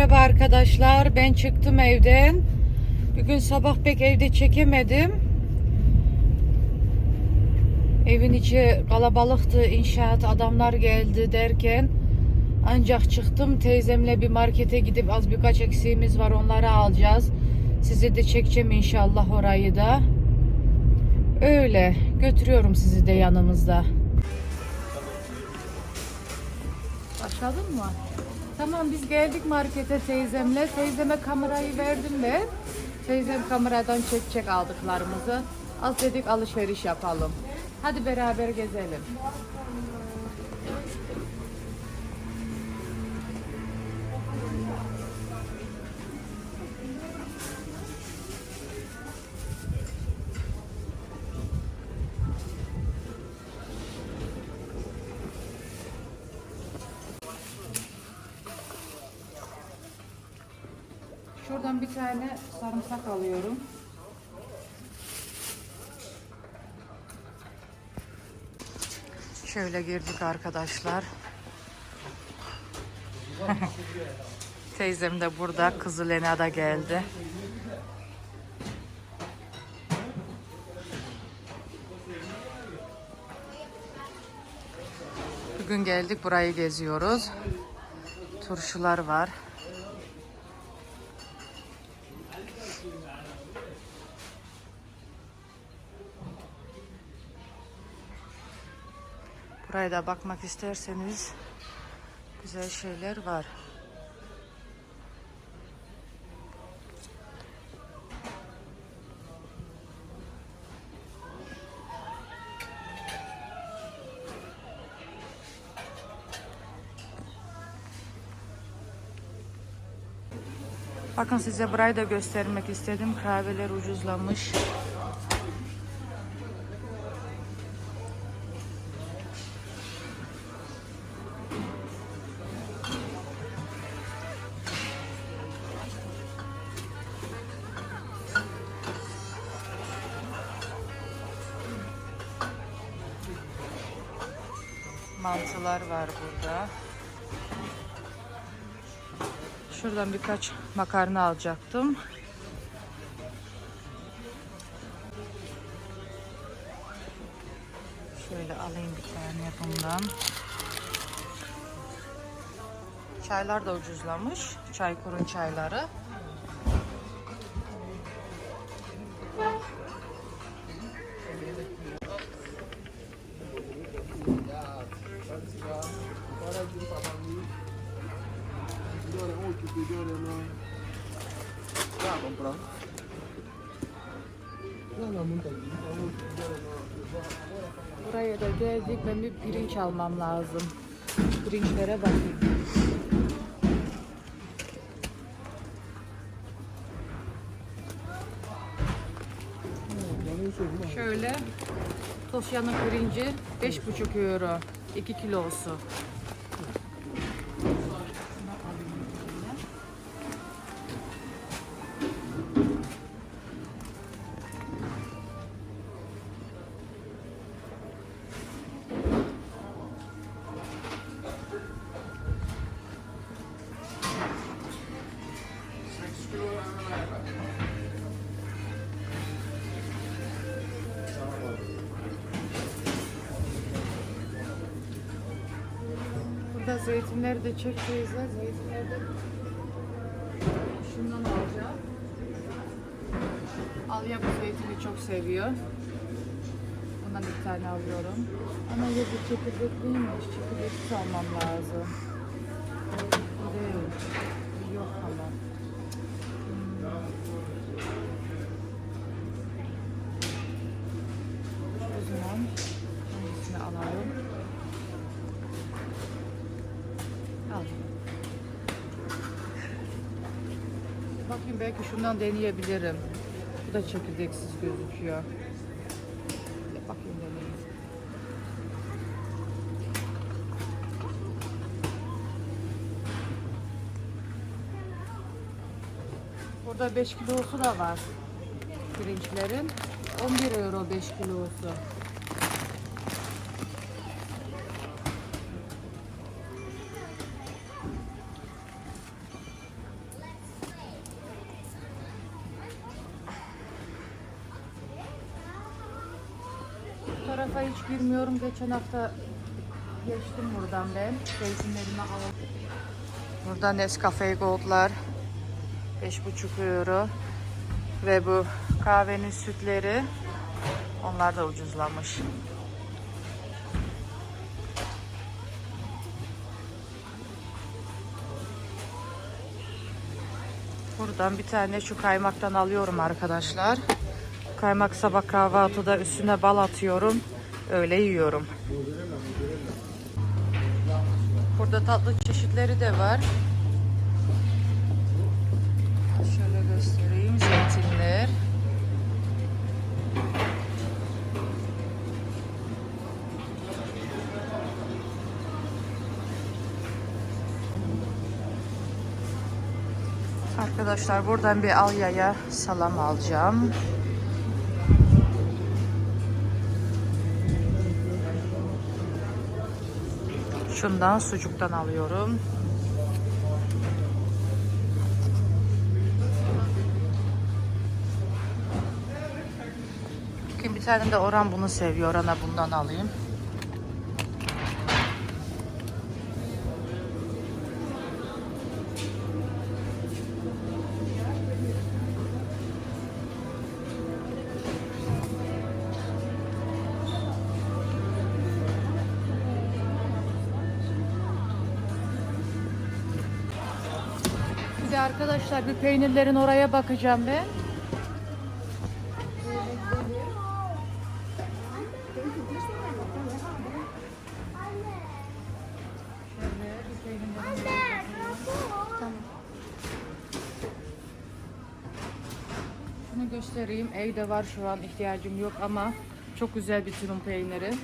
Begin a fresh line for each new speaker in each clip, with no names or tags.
Merhaba arkadaşlar. Ben çıktım evden. Bugün sabah pek evde çekemedim. Evin içi kalabalıktı. inşaat adamlar geldi derken ancak çıktım. Teyzemle bir markete gidip az birkaç eksiğimiz var. Onları alacağız. Size de çekeceğim inşallah orayı da. Öyle. Götürüyorum sizi de yanımızda. Başladın mı? Tamam biz geldik markete teyzemle. Teyzeme kamerayı verdim ben. Teyzem kameradan çekecek aldıklarımızı. Az dedik alışveriş yapalım. Hadi beraber gezelim. Tane sarımsak alıyorum. Şöyle girdik arkadaşlar. Teyzem de burada, kızı Lena da geldi. Bugün geldik burayı geziyoruz. Turşular var. Buraya da bakmak isterseniz güzel şeyler var. Bakın size burayı da göstermek istedim. Kahveler ucuzlamış. Mantılar var burada. Şuradan birkaç makarna alacaktım. Şöyle alayım bir tane bundan. Çaylar da ucuzlamış. Çaykur'un çayları. Bir pirinç almam lazım. Pirinçlere bakayım. Şöyle Tosya'nın pirinci 5,5 euro. 2 kilosu. Zeytinleri de çek teyze. Zeytinleri de şundan alacağım. Alya bu zeytini çok seviyor. Bundan bir tane alıyorum. Ama ya bu çekirdekliymiş. Çekirdeksiz almam lazım. Bu değil. Bu Yok ama. Hmm. O zaman hangisini alalım? Al. Bakayım belki şundan deneyebilirim. Bu da çekirdeksiz gözüküyor. Bir Bakayım deneyeyim. Burada 5 kilosu da var pirinçlerin. 11 euro 5 kilosu. Defa hiç girmiyorum. Geçen hafta geçtim buradan ben. Zeytinlerimi aldım. Burada Nescafe Gold'lar 5,5 euro. Ve bu kahvenin sütleri onlar da ucuzlamış. Buradan bir tane şu kaymaktan alıyorum arkadaşlar. Kaymak sabah kahvaltıda üstüne bal atıyorum. Öyle yiyorum. Burada tatlı çeşitleri de var. Şöyle göstereyim. Zeytinler. Arkadaşlar buradan bir Alya'ya salam alacağım. Şundan sucuktan alıyorum. Bakayım bir tane de Orhan bunu seviyor. Orhan'a bundan alayım. Arkadaşlar bir peynirlerin oraya bakacağım ben. Şunu göstereyim. Evde var şu an ihtiyacım yok ama çok güzel bir tulum peyniri.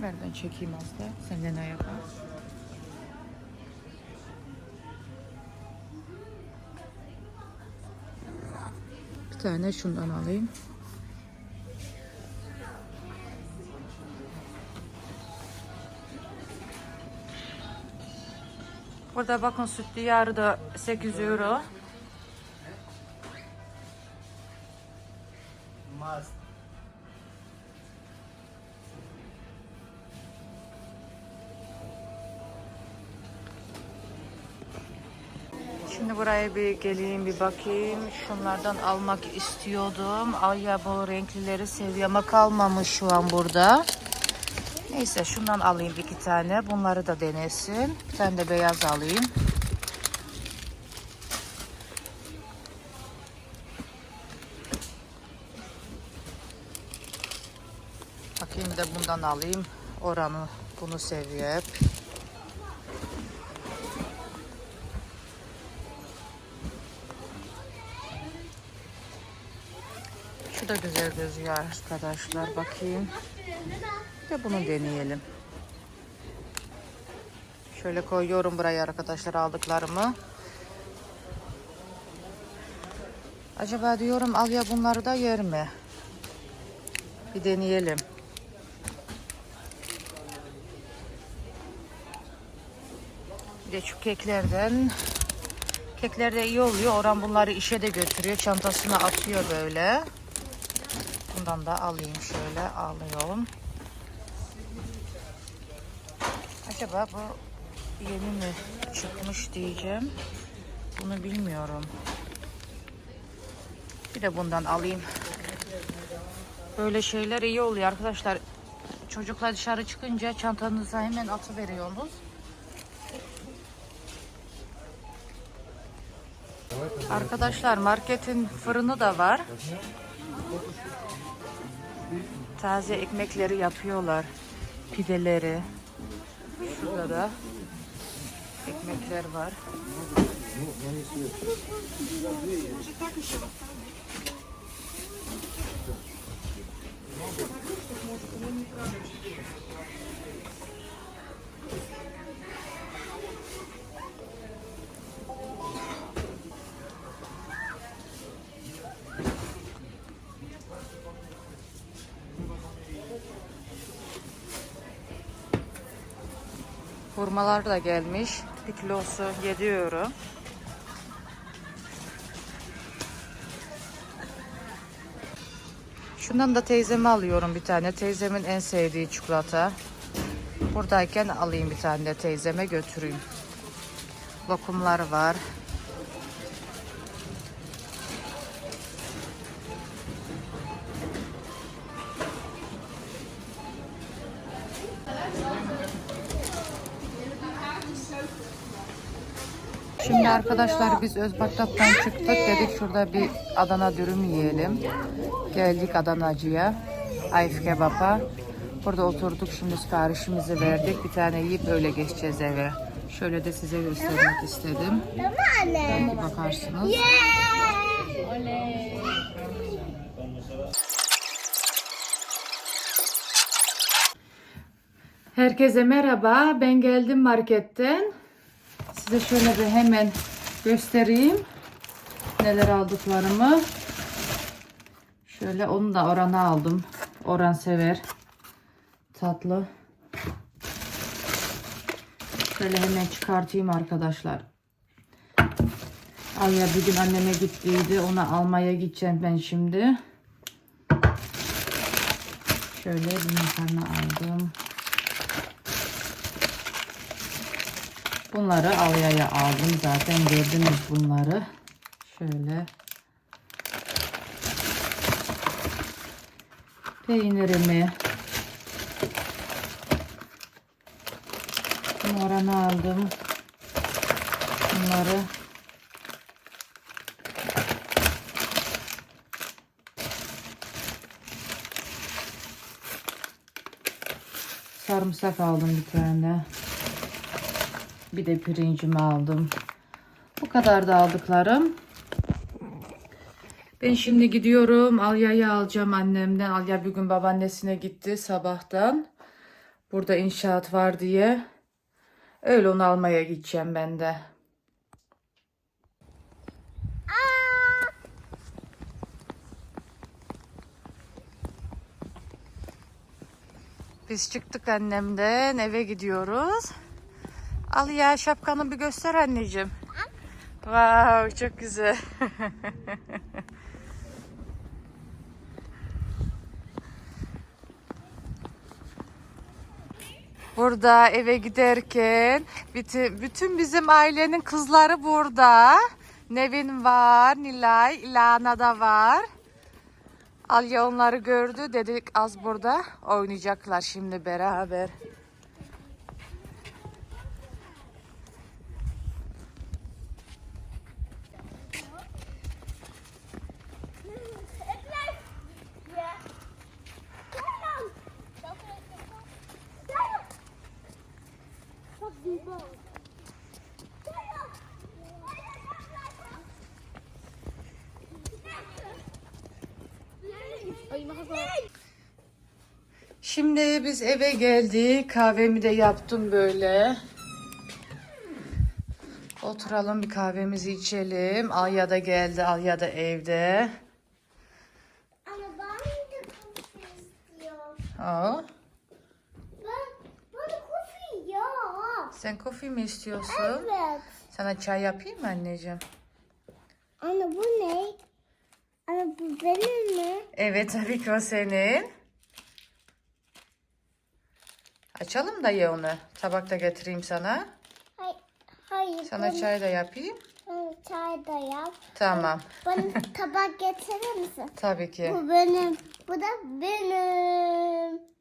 Ver ben çekeyim az da. Sen de tane şundan alayım. Burada bakın sütlü yarı da 8 euro. Şimdi buraya bir geleyim bir bakayım. Şunlardan almak istiyordum. Ay ya bu renklileri seviyorum. Ama kalmamış şu an burada. Neyse şundan alayım iki tane. Bunları da denesin. Bir tane de beyaz alayım. Bakayım de bundan alayım. Oranı bunu seviyor hep. Şu da güzel gözüyor arkadaşlar. Bakayım. Bir de bunu deneyelim. Şöyle koyuyorum buraya arkadaşlar aldıklarımı. Acaba diyorum al ya bunları da yer mi? Bir deneyelim. Bir de şu keklerden Kekler de iyi oluyor. Orhan bunları işe de götürüyor. Çantasına atıyor böyle. Bundan da alayım şöyle. Alıyorum. Acaba bu yeni mi çıkmış diyeceğim. Bunu bilmiyorum. Bir de bundan alayım. Böyle şeyler iyi oluyor arkadaşlar. Çocuklar dışarı çıkınca çantanıza hemen atıveriyorsunuz. Arkadaşlar marketin fırını da var. Taze ekmekleri yapıyorlar. Pideleri. Şurada da ekmekler var. Hurmalar da gelmiş. Bir kilosu 7 euro. Şundan da teyzeme alıyorum bir tane. Teyzemin en sevdiği çikolata. Buradayken alayım bir tane de teyzeme götüreyim. Lokumlar var. Şimdi arkadaşlar biz Özbaktat'tan çıktık. Dedik şurada bir Adana dürüm yiyelim. Geldik Adanacı'ya. Ayf Kebap'a. Burada oturduk şimdi siparişimizi verdik. Bir tane yiyip öyle geçeceğiz eve. Şöyle de size göstermek istedim. Belki bakarsınız. Herkese merhaba. Ben geldim marketten. Size şöyle bir hemen göstereyim. Neler aldıklarımı. Şöyle onu da Orhan'a aldım. Orhan sever. Tatlı. Şöyle hemen çıkartayım arkadaşlar. Alya bir gün anneme gittiydi. Ona almaya gideceğim ben şimdi. Şöyle bir makarna aldım. Bunları Alya'ya aldım. Zaten gördünüz bunları. Şöyle. Peynirimi. Moranı aldım. Bunları. Sarımsak aldım bir tane. Bir de pirincimi aldım. Bu kadar da aldıklarım. Ben şimdi gidiyorum. Alya'yı alacağım annemden. Alya bir gün babaannesine gitti sabahtan. Burada inşaat var diye. Öyle onu almaya gideceğim ben de. Biz çıktık annemden eve gidiyoruz. Al ya şapkanı bir göster anneciğim. Wow çok güzel. Burada eve giderken bütün, bütün bizim ailenin kızları burada. Nevin var, Nilay, İlana da var. Alya onları gördü. Dedik az burada oynayacaklar şimdi beraber. Şimdi biz eve geldik. Kahvemi de yaptım böyle. Oturalım bir kahvemizi içelim. Alya da geldi. Alya da evde.
Ama ben de kofi istiyorum.
Aa,
Ben bana kofi ya.
Sen kofi mi istiyorsun?
Evet.
Sana çay yapayım mı anneciğim?
Anne bu ne? Anne bu benim mi?
Evet tabii ki o senin. Açalım da ye onu. Tabakta getireyim sana.
Hayır. Hayır.
Sana
bana,
çay da yapayım.
Çay da yap.
Tamam.
Bana tabak getirir misin?
Tabii ki.
Bu benim. Bu da benim.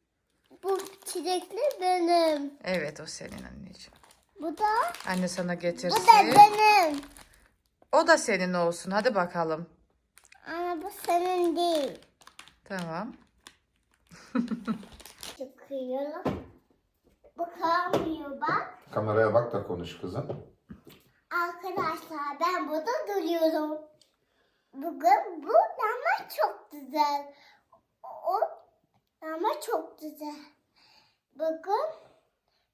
Bu çilekli benim.
Evet o senin anneciğim.
Bu da
Anne sana
bu
getirsin.
da benim.
O da senin olsun. Hadi bakalım.
Anne bu senin değil.
Tamam.
Çıkıyorum. Bakamıyor bak.
Kameraya bak da konuş kızım.
Arkadaşlar ben burada duruyorum. Bugün bu ama çok güzel. O ama çok güzel. Bugün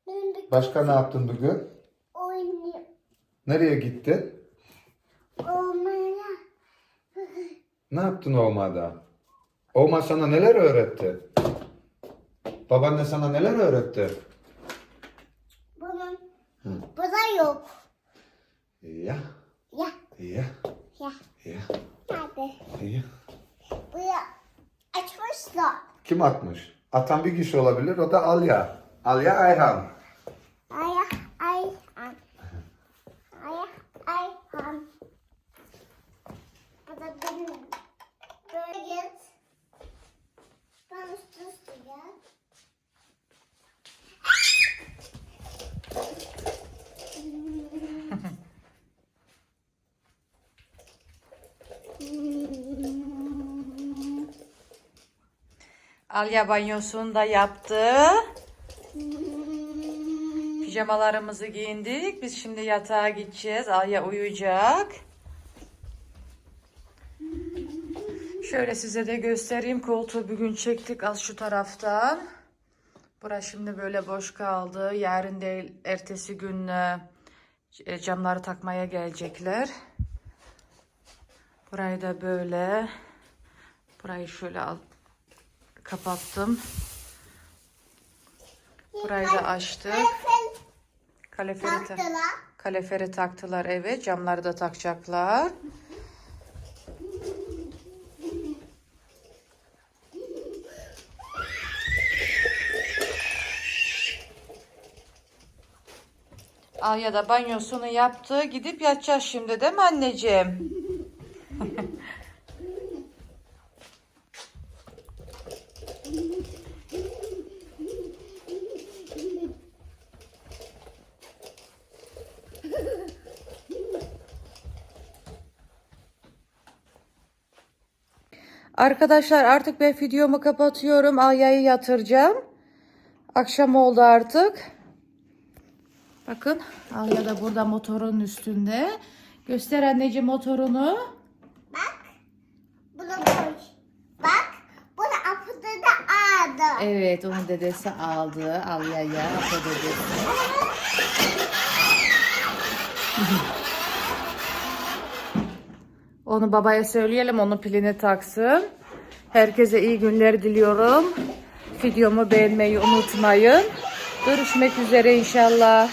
benim bir
Başka ne yaptın bugün?
oyunu
Nereye gittin?
olmaya
Ne yaptın Oma'da? Oma sana neler öğretti? Babaanne sana neler öğretti?
bunun bu da yok.
Ya,
Ya
ya,
ya
ya,
hadi.
ya.
Bu ya açma atmışlar.
Kim atmış? Atan bir kişi olabilir. O da Alya. Alya Ayhan.
Ay ay ay. Ay ay ay. Bu da benim.
Alya banyosunu da yaptı. Pijamalarımızı giyindik. Biz şimdi yatağa gideceğiz. Alya uyuyacak. Şöyle size de göstereyim. Koltuğu bugün çektik az şu taraftan. Burası şimdi böyle boş kaldı. Yarın değil, ertesi gün e, camları takmaya gelecekler. Burayı da böyle. Burayı şöyle al, kapattım. Burayı da açtık. Kaleferi, ta- kaleferi taktılar evet. Camları da takacaklar. Alya da banyosunu yaptı. Gidip yatacağız şimdi değil mi anneciğim? Arkadaşlar artık ben videomu kapatıyorum. Alya'yı yatıracağım. Akşam oldu artık. Bakın Alya da burada motorun üstünde. Göster anneciğim motorunu.
Bak. Bunu koy. Bak. Bunu apıda da aldı.
Evet onu dedesi aldı Alya'ya. Apo dedesi. Onu babaya söyleyelim onun pilini taksın. Herkese iyi günler diliyorum. Videomu beğenmeyi unutmayın. Görüşmek üzere inşallah.